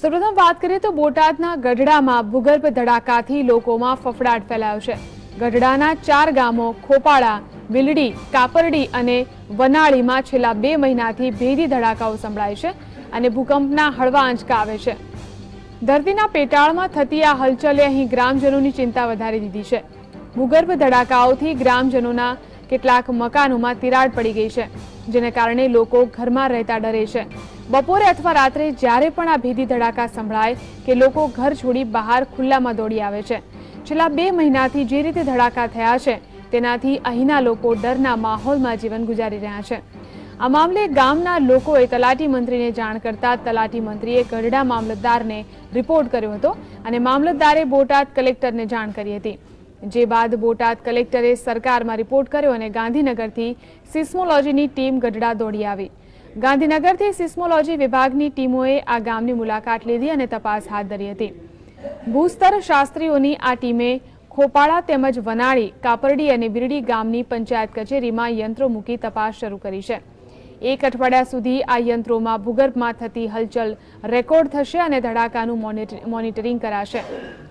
સૌપ્રથમ વાત કરીએ તો બોટાદના ગઢડામાં ભૂગર્ભ ધડાકાથી લોકોમાં ફફડાટ ફેલાયો છે. ગઢડાના ચાર ગામો ખોપાળા, વિલડી, કાપરડી અને વનાળીમાં છેલ્લા બે મહિનાથી ભેદી ધડાકાઓ સંભળાય છે અને ભૂકંપના હળવા આંચકા આવે છે. ધરતીના પેટાળમાં થતી આ હલચલે અહીં ગ્રામજનોની ચિંતા વધારી દીધી છે. ભૂગર્ભ ધડાકાઓથી ગ્રામજનોના કેટલાક મકાનોમાં તિરાડ પડી ગઈ છે, જેને કારણે લોકો ઘરમાં રહેતા ડરે છે. બપોરે અથવા રાત્રે જ્યારે પણ આ ભેદી ધડાકા સંભળાય કે લોકો ઘર છોડી બહાર ખુલ્લામાં દોડી આવે છે. છેલ્લા બે મહિનાથી જે રીતે ધડાકા થયા છે, તેનાથી અહીંના લોકો ડરના માહોલમાં જીવન ગુજારી રહ્યા છે. આ મામલે ગામના લોકોએ તલાટી મંત્રીને જાણ કરતા તલાટી મંત્રીએ ગઢડા મામલતદારને રિપોર્ટ કર્યો હતો અને મામલતદારે બોટાદ કલેક્ટરને જાણ કરી હતી. જે બાદ બોટાદ કલેક્ટરે સરકારમાં રિપોર્ટ કર્યો અને ગાંધીનગરથી સિસ્મોલોજીની ટીમ ગઢડા દોડી આવી. ગાંધીનગરથી સિસ્મોલોજી વિભાગની ટીમોએ આ ગામની મુલાકાત લીધી અને તપાસ હાથ ધરી હતી. ભૂસ્તર શાસ્ત્રીઓની આ ટીમે ખોપાળા તેમજ વનાળી, કાપરડી અને બિરડી ગામની પંચાયત કચેરીમાં યંત્રો મૂકી તપાસ શરૂ કરી છે. એક અઠવાડિયા સુધી આ યંત્રોમાં ભૂગર્ભમાં થતી હલચલ રેકોર્ડ થશે અને ધડાકાનું મોનિટ- મોનિટરિંગ કરાશે.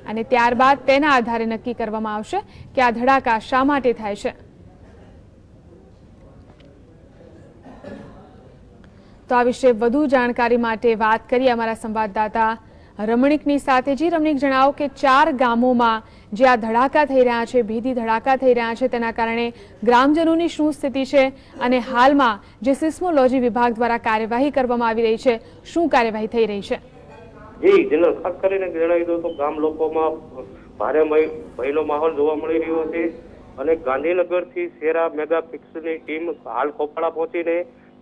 અને ત્યારબાદ તેના આધારે નક્કી કરવામાં આવશે કે આ ધડાકા શા માટે થાય છે. તો આ વિશે વધુ જાણકારી માટે વાત કરી અમારા સંવાદદાતા રમણીકની સાથે જી, રમણીક જણાવો કે ચાર ગામોમાં જે આ ધડાકા થઈ રહ્યા છે, ભીતી ધડાકા થઈ રહ્યા છે, તેના કારણે ગ્રામજનોની શું સ્થિતિ છે અને હાલમાં જે સિસ્મોલોજી વિભાગ દ્વારા કાર્યવાહી કરવામાં આવી રહી છે, શું કાર્યવાહી થઈ રહી છે? જી, જેને ખાસ કરીને જણાવી દઉં તો ગામ લોકોમાં ભારે ભયનો માહોલ જોવા મળી રહ્યો છે અને ગાંધીનગરથી સેરા મેગા પિક્સની ટીમ હાલ ખોપાળા પહોંચીને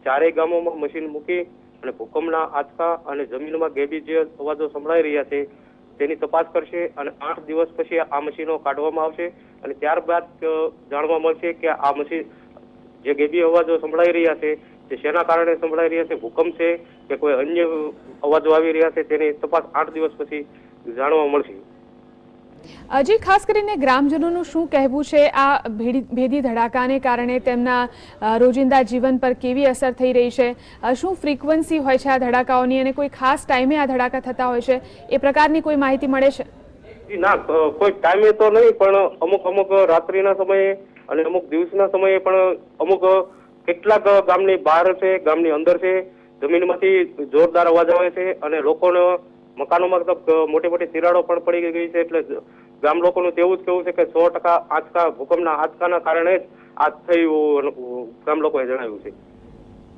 ચારેય ગામોમાં મશીન મૂકી અને ભૂકંપના આંચકા અને જમીનમાં ગેબી જે અવાજો સંભળાઈ રહ્યા છે, તેની તપાસ કરશે અને આઠ દિવસ પછી આ મશીનો કાઢવામાં આવશે અને ત્યારબાદ જાણવા મળશે કે આ મશીન, જે ગેબી અવાજો સંભળાઈ રહ્યા છે, તે શેના કારણે સંભળાઈ રહ્યા છે, ભૂકંપ છે કે કોઈ અન્ય અવાજો આવી રહ્યા છે, તેની તપાસ આઠ દિવસ પછી જાણવા મળશે. હજી ખાસ કરીને ગ્રામજનોનું શું કહેવું છે? આ ભેદી ધડાકાને કારણે તેમના રોજિંદા જીવન પર કેવી અસર થઈ રહી છે? શું ફ્રીક્વન્સી હોય છે આ ધડાકાઓની અને કોઈ ખાસ ટાઈમે આ ધડાકા થતા હોય છે? એ પ્રકારની કોઈ માહિતી મળે છે? ના કોઈ ટાઈમે તો નહીં, પણ અમુક અમુક રાત્રિના સમયે અને અમુક દિવસના સમયે પણ અમુક કેટલાક ગામની બહાર છે, ગામની અંદર છે, જમીનમાંથી જોરદાર અવાજ આવે છે અને લોકોનો મકાનોમાં મોટી મોટી તિરાડો પણ પડી ગઈ છે, એટલે ગામ લોકોનું તેવું જ કેવું છે કે સો ટકા આંચકા ભૂકંપના આંચકાના કારણે જ આ થયું ગામ લોકોએ જણાવ્યું છે.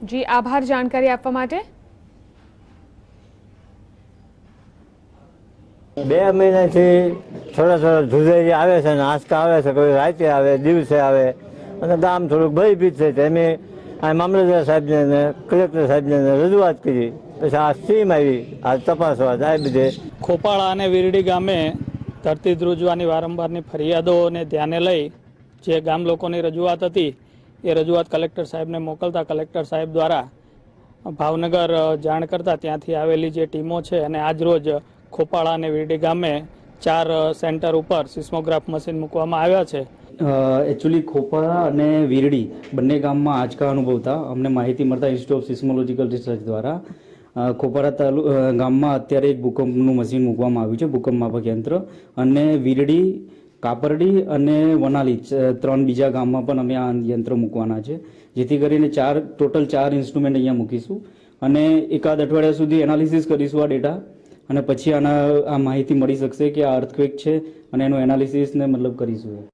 જી આભાર જાણકારી આપવા માટે. બે મહિનાથી થોડા થોડા ધુધેરી આવે છે ને આંચકા આવે છે કોઈ રાતે આવે દિવસે આવે અને ગામ થોડુંક ભયભીત છે. તેમે આ મામલતદાર સાહેબને કલેક્ટર સાહેબને રજૂઆત કરી. પછી આ સ્ટીમ આવી આ તપાસવા આ બધે. ખોપાળા અને વિરડી ગામે ધરતી ધ્રુજવાની વારંવારની ફરિયાદોને ધ્યાને લઈ જે ગામ લોકોની રજૂઆત હતી, એ રજૂઆત કલેક્ટર સાહેબને મોકલતા કલેક્ટર સાહેબ દ્વારા ભાવનગર જાણ કરતા ત્યાંથી આવેલી જે ટીમો છે અને આજરોજ ખોપાળા અને વીરડી ગામે ચાર સેન્ટર ઉપર સિસ્મોગ્રાફ મશીન મૂકવામાં આવ્યા છે. એકચ્યુઅલી ખોપાળા અને વીરડી બંને ગામમાં આંચકા અનુભવતા અમને માહિતી મળતા ઇન્સ્ટિટ્યૂટ ઓફ સિસ્મોલોજીકલ રિસર્ચ દ્વારા ખોપારા તાલુ ગામમાં અત્યારે એક ભૂકંપનું મશીન મૂકવામાં આવ્યું છે, ભૂકંપ માપક યંત્ર. અને વીરડી, કાપરડી અને વનાલી ત્રણ બીજા ગામમાં પણ અમે આ યંત્ર મૂકવાના છે. જેથી કરીને ચાર, ટોટલ ચાર ઇન્સ્ટ્રુમેન્ટ અહીંયા મૂકીશું. અને એકાદ અઠવાડિયા સુધી એનાલિસિસ કરીશું આ ડેટા. અને પછી આના, આ માહિતી મળી શકશે કે આ અર્થક્વેક છે અને એનું એનાલિસિસ ને મતલબ કરીશું.